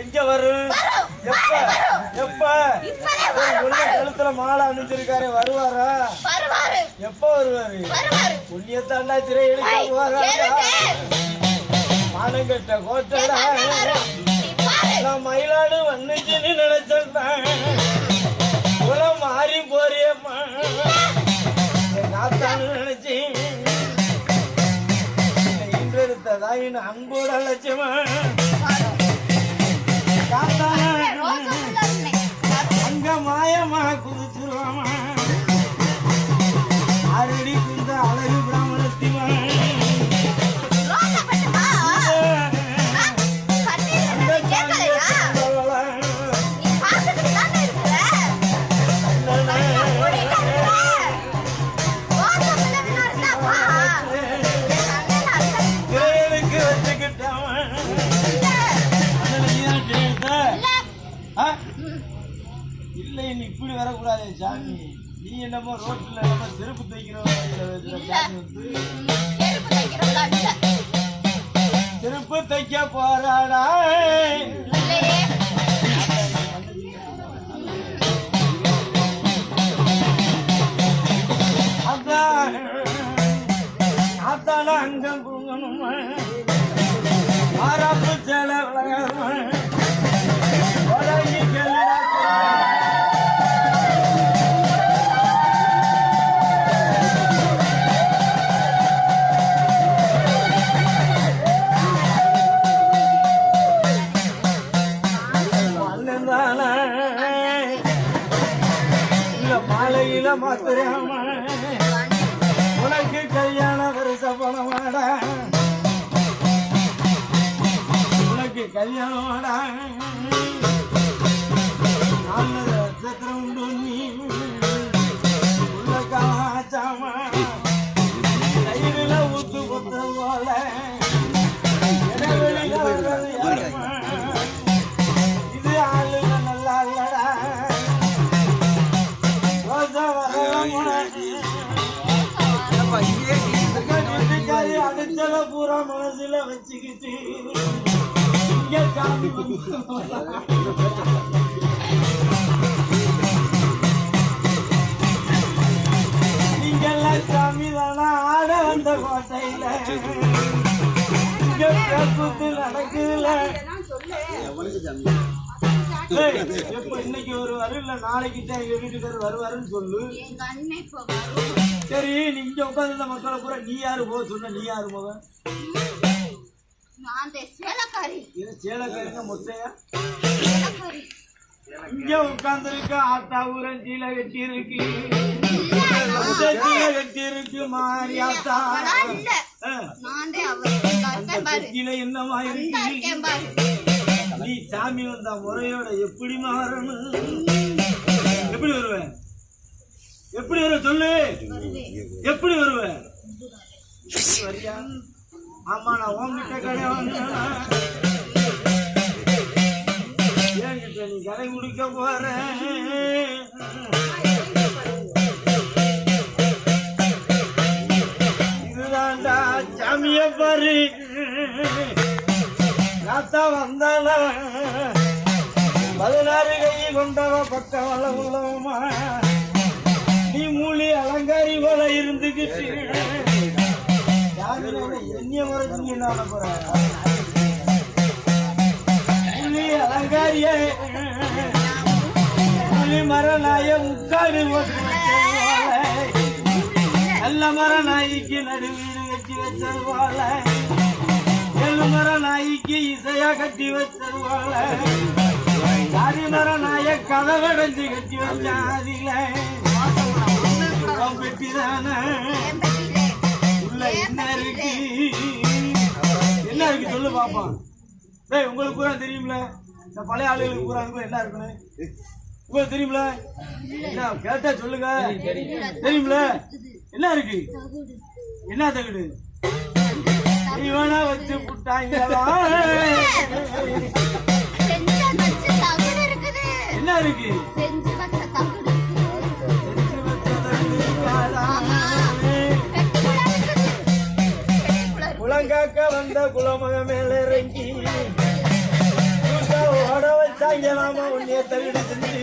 எங்க வரும். எப்ப? எப்ப? கழுத்துல மாலை அணிஞ்சிருக்காரு வருவாரா? எப்ப வருவாரு? புண்ணியத்தாண்டா திரை. மானங்கட்ட கோட்டடா. வரும். பாரு. நான் மயிலாடு வந்துச்சுன்னு நினைச்சேன் தாயின் அன்போட லட்சமா. அங்க மாயமா குதிச்சுருவாமா வரக்கூடாதே சாமி. நீ என்னமோ ரோட்ல நம்ம செருப்பு இல்ல. செருப்பு தைக்க போறாடா மாலையில உனக்கு கல்யாண வருஷ பணமாடா உனக்கு கல்யாணமாடா அடிச்சத பூரா மனசுல வச்சுக்கிட்டு இங்க சாமி வந்து நீங்கெல்லாம் சாமி தானா ஆட வந்த கோட்டையில. இங்க நடக்குதுல. எப்ப இன்னைக்கு வருவாரு இல்ல நாளைக்கு தான் எங்க வீட்டுக்காரர் வருவாருன்னு சொல்லு. சரி நீ இங்க உட்கார்ந்து மக்களை பூரா நீ யாரு போக சொன்ன நீ யாரு போக சேலக்காரங்க மொத்தையா? இங்க உட்கார்ந்து இருக்க ஆத்தா ஊரன் சீலை கட்டி இருக்கு கட்டி இருக்கு மாறி ஆத்தா. நான் நீ சாமி வந்தா முறையோட எப்படி மாறணும்? எப்படி வருவ எப்படி வருவ சொல்லு? எப்படி வருவ வரியா ஆமா நான் உங்ககிட்ட கடை வாங்கினா என்கிட்ட நீ கடை குடிக்க போற. இதுதான்டா சாமிய பாரு. ராத்தா வந்தால பதினாறு கையை கொண்டவ பக்கம் வள நீ மூலி அலங்காரி போல இருந்துக்கிட்டு யாரு என்னைய முறைச்சு நீ மூலி அலங்காரிய. மூலி மர நாய முக்காடு போட்டு வச்சதுவால. நல்ல மர நாய்க்கு நடுவீடு கட்டி வச்சதுவால ஏழு மர இசையா கட்டி வச்சதுவால ஜாதி மர நாய கதவடைஞ்சு கட்டி வச்ச அதில பெட்டிதானே உள்ள என்ன இருக்கு? என்ன இருக்கு? சொல்லு பாப்போம் டேய் உங்களுக்கு பூரா தெரியும்ல? இந்த பழைய ஆளுகளுக்கு பூரா என்ன இருக்குன்னு? உங்களுக்கு தெரியும்ல? என்ன கேட்டா சொல்லுங்க. தெரியும்ல? என்ன இருக்கு? என்ன தகுடு? இவனா வச்சு புட்டாங்களா என்ன இருக்கு? குளங்காக்க வந்த குலமக மேல இறங்கி. ஓட திங்களாம உன்னைய தவிடு செஞ்சு